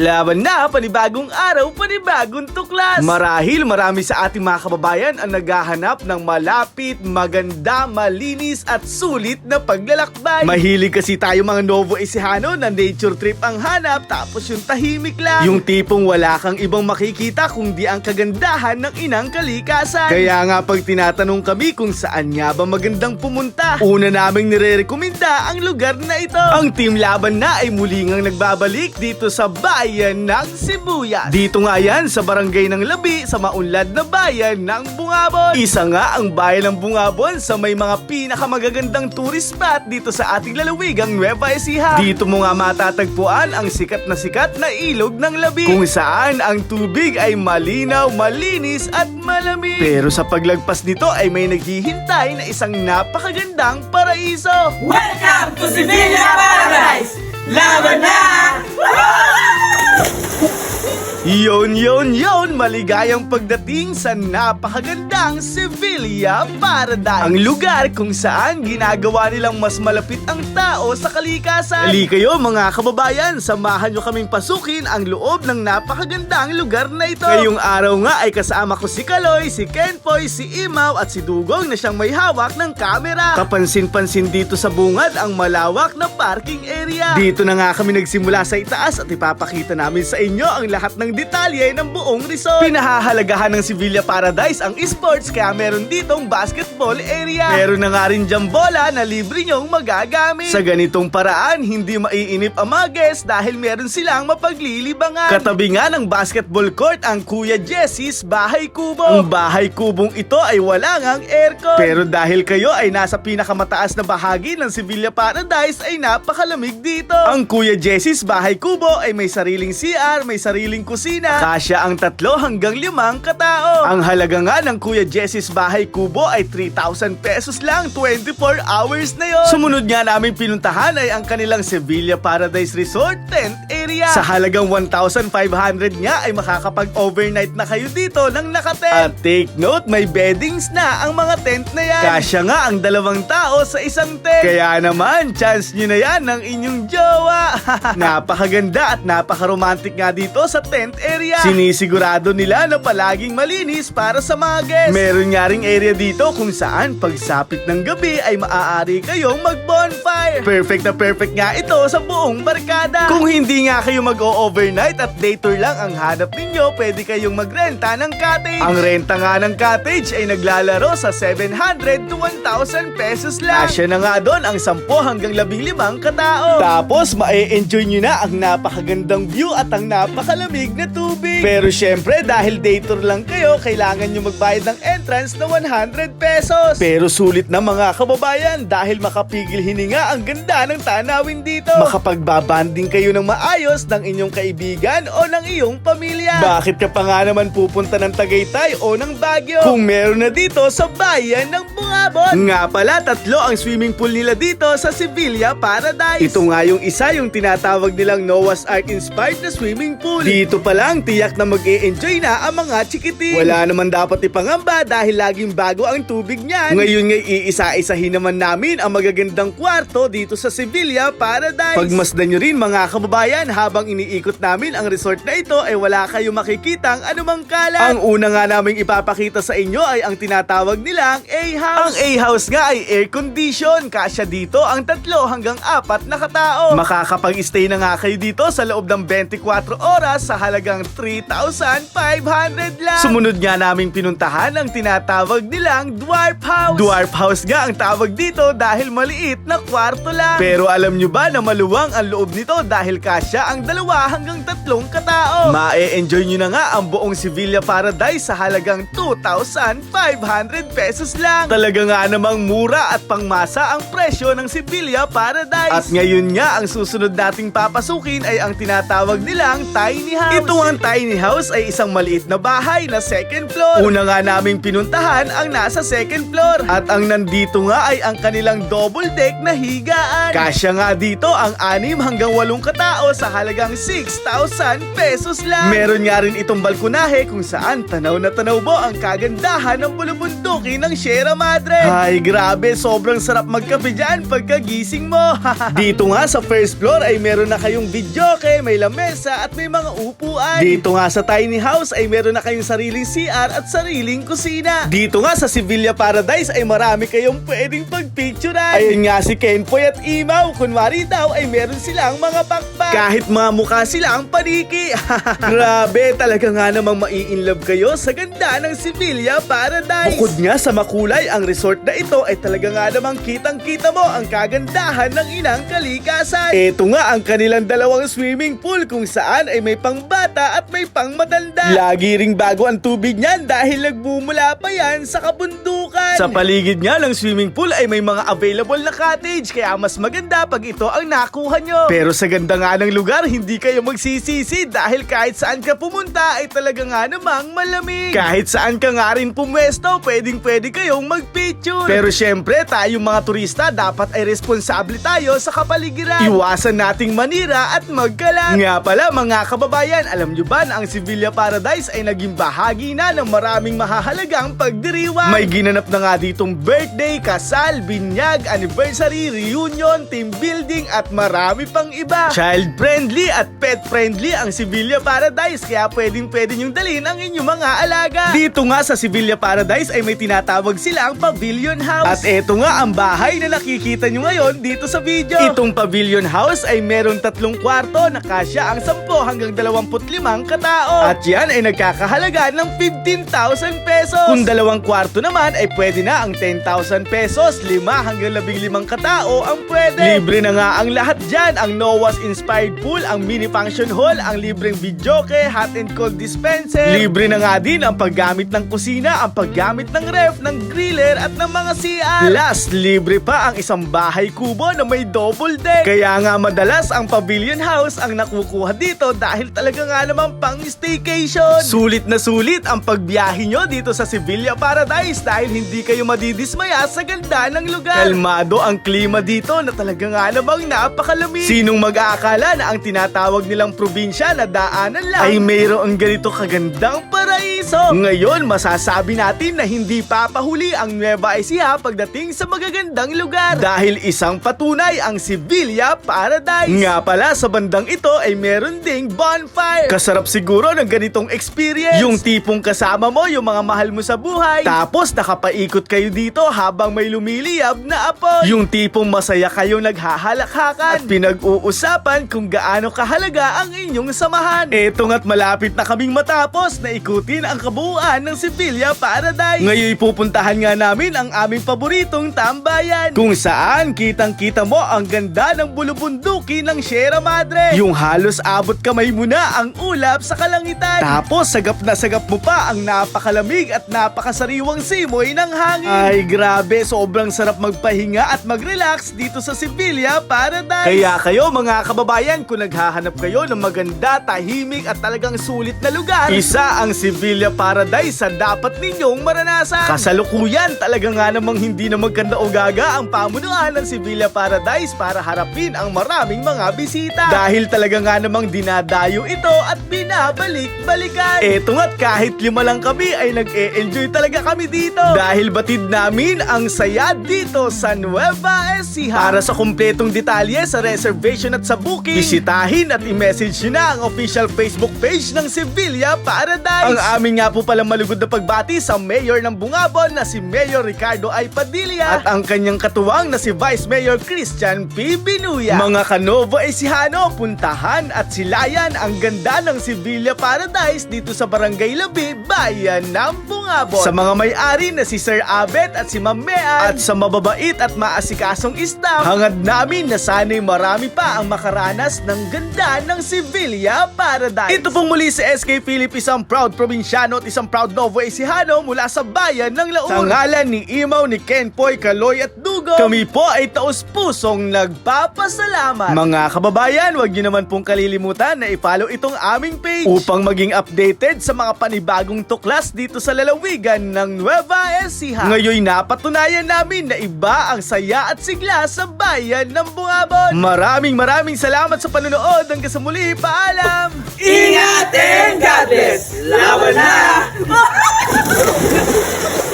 Laban na, panibagong araw, panibagong tuklas! Marahil marami sa ating mga kababayan ang naghahanap ng malapit, maganda, malinis at sulit na paglalakbay. Mahilig kasi tayo mga Novo Ecijano na nature trip ang hanap tapos yung tahimik lang. Yung tipong wala kang ibang makikita kundi ang kagandahan ng inang kalikasan. Kaya nga pag tinatanong kami kung saan nga ba magandang pumunta, una naming nire-rekomenda ang lugar na ito. Ang Team Laban na ay muli ngang nagbabalik dito sa bayan ng Sibuyas. Dito nga yan sa barangay ng Labi sa maunlad na bayan ng Bungabon. Isa nga ang bayan ng Bungabon sa may mga pinakamagagandang tourist spot dito sa ating lalawigang Nueva Ecija. Dito mo nga matatagpuan ang sikat na sikat na ilog ng Labi kung saan ang tubig ay malinaw, malinis at malamig. Pero sa paglagpas nito ay may naghihintay na isang napakagandang paraiso. Welcome to Sevilla Paradise! Laban na! Yon, yon, yon! Maligayang pagdating sa napakagandang Sevilla Paradise. Ang lugar kung saan ginagawa nilang mas malapit ang tao sa kalikasan. Hali kayo mga kababayan, samahan nyo kaming pasukin ang loob ng napakagandang lugar na ito. Ngayong araw nga ay kasama ko si Kaloy, si Kenpoy, si Imaw at si Dugong na siyang may hawak ng kamera. Kapansin-pansin dito sa bungad ang malawak na parking area. Dito na nga kami nagsimula sa itaas at ipapakita namin sa inyo ang lahat ng detalye ng buong resort. Pinahahalagahan ng Sevilla Paradise ang esports kaya meron ditong basketball area. Meron na nga rin dyan bola na libre nyong magagamit. Sa ganitong paraan, hindi maiinip ang mga guests dahil meron silang mapaglilibangan. Katabi nga ng basketball court ang Kuya Jesse's Bahay Kubo. Ang Bahay Kubong ito ay wala ngang aircon. Pero dahil kayo ay nasa pinakamataas na bahagi ng Sevilla Paradise ay napakalamig dito. Ang Kuya Jesse's Bahay Kubo ay may sariling CR, may sariling kusina. Kasya ang tatlo hanggang limang katao. Ang halaga nga ng Kuya Jesse's Bahay Kubo ay 3,000 pesos lang 24 hours na yon. Sumunod nga namin pinuntahan ay ang kanilang Sevilla Paradise Resort tent area. Sa halagang 1,500 nga ay makakapag-overnight na kayo dito ng nakatent. At take note, may beddings na ang mga tent na yan. Kasya nga ang dalawang tao sa isang tent. Kaya naman, chance nyo na yan ng inyong jowa. Napakaganda at napaka-romantic nga dito sa tent area. Sinisigurado nila na palaging malinis para sa mga guests. Meron nga ring area dito kung saan pagsapit ng gabi ay maaari kayong mag-bonfire. Perfect na perfect nga ito sa buong barkada. Kung hindi nga kayo mag-o-overnight at day tour lang ang hanap ninyo, pwede kayong magrenta ng cottage. Ang renta nga ng cottage ay naglalaro sa 700 to 1,000 pesos lang. Asya na nga doon ang 10 hanggang 15 katao. Tapos, ma-enjoy nyo na ang napakagandang view at ang napakalamig na tubig. Pero syempre, dahil day tour lang kayo, kailangan nyo magbayad ng entrance na 100 pesos. Pero sulit na mga kababayan dahil makapigil hininga ang ganda ng tanawin dito. Makapagbabanding kayo ng maayos ng inyong kaibigan o ng iyong pamilya. Bakit ka pa nga naman pupunta ng Tagaytay o ng Baguio? Kung meron na dito sa bayan ng Bungabon. Nga pala, tatlo ang swimming pool nila dito sa Sevilla Paradise. Ito nga yung isa yung tinatawag nilang Noah's Ark inspired na swimming pool. Dito pa lang, tiyak na mag enjoy na ang mga chikiting. Wala naman dapat ipangamba dahil laging bago ang tubig niyan. Ngayon nga iisa-isahin naman namin ang magagandang kwarto dito sa Sevilla Paradise. Pagmasdan nyo rin mga kababayan habang iniikot namin ang resort na ito ay wala kayong makikitang anumang kalat. Ang una nga naming ipapakita sa inyo ay ang tinatawag nilang A-House. Ang A-House nga ay air condition. Kasya dito ang tatlo hanggang apat na katao. Makakapag-stay na nga kayo dito sa loob ng 24 oras sa halagang 3,500 lang. Sumunod nga naming pinuntahan ang tinatawag nilang Dwarf House. Dwarf House nga ang tawag dito dahil maliit na kwarto lang. Pero alam nyo ba na maluwang ang loob nito dahil kasya ang dalawa hanggang tatlong katao. Mae-enjoy nyo na nga ang buong Sevilla Paradise sa halagang 2,500 pesos lang. Talaga nga namang mura at pangmasa ang presyo ng Sevilla Paradise. At ngayon nga ang susunod nating papasukin ay ang tinatawag nilang Tiny House. Ito ang tiny house ay isang maliit na bahay na second floor. Una nga naming pinuntahan ang nasa second floor. At ang nandito nga ay ang kanilang double deck na higaan. Kasya nga dito ang anim hanggang walong katao sa halagang 6,000 pesos lang. Meron nga rin itong balkonahe kung saan tanaw na tanaw mo ang kagandahan ng bulubunduki ng Sierra Madre. Ay grabe, sobrang sarap magkape dyan pagkagising mo. dito nga sa first floor ay meron na kayong videoke, may lamesa at may mga upuan. Dito nga sa tiny house ay meron na kayong sariling CR at sariling kusina. Dito nga sa Sevilla Paradise ay marami kayong pwedeng pagpicturean. Ayun nga si Kenpoy at Imaw, kunwari daw ay meron silang mga pakpak. Kahit mga mukha sila ang paniki. Grabe, talaga nga namang mai-inlove kayo sa ganda ng Sevilla Paradise. Bukod nga sa makulay, ang resort na ito ay talaga nga namang kitang-kita mo ang kagandahan ng inang kalikasan. Ito nga ang kanilang dalawang swimming pool kung saan ay may pangbata at may pang matanda. Lagi ring bago ang tubig niyan dahil nagmumula pa yan sa kabundukan. Sa paligid nga ng swimming pool ay may mga available na cottage kaya mas maganda pag ito ang nakuha nyo. Pero sa ganda nga ng lugar, hindi kayo magsisisi dahil kahit saan ka pumunta ay talaga nga namang malamig. Kahit saan ka nga rin pumwesto, pwedeng pwede kayong magpicture. Pero syempre, tayong mga turista dapat ay responsable tayo sa kapaligiran. Iwasan nating manira at magkalat. Nga pala mga kababayan, alam nyo ba na ang Sevilla Paradise ay naging bahagi na ng maraming mahahalagang pagdiriwang? May ginanap na nga ditong birthday, kasal, binyag, anniversary, reunion, team building at marami pang iba. Child friendly at pet friendly ang Sevilla Paradise kaya pwedeng pwede nyong dalhin ang inyong mga alaga. Dito nga sa Sevilla Paradise ay may tinatawag silang Pavilion House. At eto nga ang bahay na nakikita nyo ngayon dito sa video. Itong Pavilion House ay merong tatlong kwarto na kasya ang 10 hanggang 25 katao. At yan ay nagkakahalaga ng 15,000 pesos. Kung dalawang kwarto naman ay pwede na ang 10,000 pesos. 5 hanggang 15 katao ang pwede. Libre na nga ang lahat dyan. Ang Noah's Inspired Pool, ang mini function hall, ang libreng videoke, hot and cold dispenser. Libre na nga din ang paggamit ng kusina, ang paggamit ng ref, ng griller at ng mga CR. Last, libre pa ang isang bahay kubo na may double deck. Kaya nga madalas ang Pavilion House ang nakukuha dito dahil talaga nga naman pang staycation. Sulit na sulit ang pagbiyahe nyo dito sa Sevilla Paradise dahil hindi kayo madidismaya sa ganda ng lugar. Kalmado ang klima dito na talaga nga namang napakalamig. Sinong mag-aakala na ang tinatawag nilang probinsya na daanan lang ay mayroong ganito kagandang paraiso. Ngayon, masasabi natin na hindi papahuli ang Nueva Ecija pagdating sa magagandang lugar. Dahil isang patunay ang Sevilla Paradise. Nga pala, sa bandang ito ay meron ding bonfire. Kasarap siguro ng ganitong experience. Yung tipong kasama mo yung mga mahal mo sa buhay. Tapos nakapaikot kayo dito habang may lumiliyab na apoy. Yung tipong masaya kayong naghahalakhakan. At pinag-uusapan kung gaano kahalaga ang inyong samahan. Eto nga't malapit na kaming matapos na ikutin ang kabuuan ng Sevilla Paradise. Ngayon pupuntahan nga namin ang aming paboritong tambayan. Kung saan kitang-kita mo ang ganda ng bulubunduki ng Sierra Madre. Yung halos abot kamay mo na ang ulap sa kalangitan. Tapos sagap na sagap mo pa ang napakalamig at napakasariwang simoy ng hangin. Ay grabe, sobrang sarap magpahinga at mag-relax dito sa Sevilla Paradise. Kaya kayo mga kababayan, kung naghahanap kayo ng maganda, tahimik at talagang sulit na lugar, isa ang Sevilla Paradise sa dapat ninyong maranasan. Kasalukuyan, talaga nga namang hindi na magkanda o gaga ang pamunuan ng Sevilla Paradise para harapin ang maraming mga bisita. Dahil talaga nga namang dinadayo ito at binabalik-balikan. Eto nga't kahit lima lang kami ay nag-e-enjoy talaga kami dito. Dahil batid namin ang saya dito sa Nueva Ecija. Para sa kumpletong detalye sa reservation at sa booking, bisitahin at i-message nyo na ang official Facebook page ng Sevilla Paradise. Ang amin nga po palang malugod na pagbati sa Mayor ng Bungabon na si Mayor Ricardo I. Padilla at ang kanyang katuwang na si Vice Mayor Christian P. Binuya. Mga Kanovo Ecijano, puntahan at silayan ang ganda ng Sevilla Paradise dito sa Barangay Labi, Bayan ng Bungabon. Sa mga may-ari na si Sir Abet at si Ma'am Mean at sa mababait at maasikasong staff, hangad namin na sana'y marami pa ang makaranas ng ang ganda ng Sevilla Paradise. Ito pong muli si SK Philip, isang proud probinsyano at isang proud Novo Ecijano mula sa bayan ng Laur. Sa ngalan ni Imaw, ni Kenpoy, Kaloy at Dugong, kami po ay taus-pusong nagpapasalamat. Mga kababayan, huwag niyo naman pong kalilimutan na i-follow itong aming page upang maging updated sa mga panibagong tuklas dito sa lalawigan ng Nueva Ecija. Ngayon napatunayan namin na iba ang saya at sigla sa bayan ng Bungabon. Maraming maraming salamat sa panonood panonood hanggang sa muli. Paalam! Ingat and God bless! Laban na!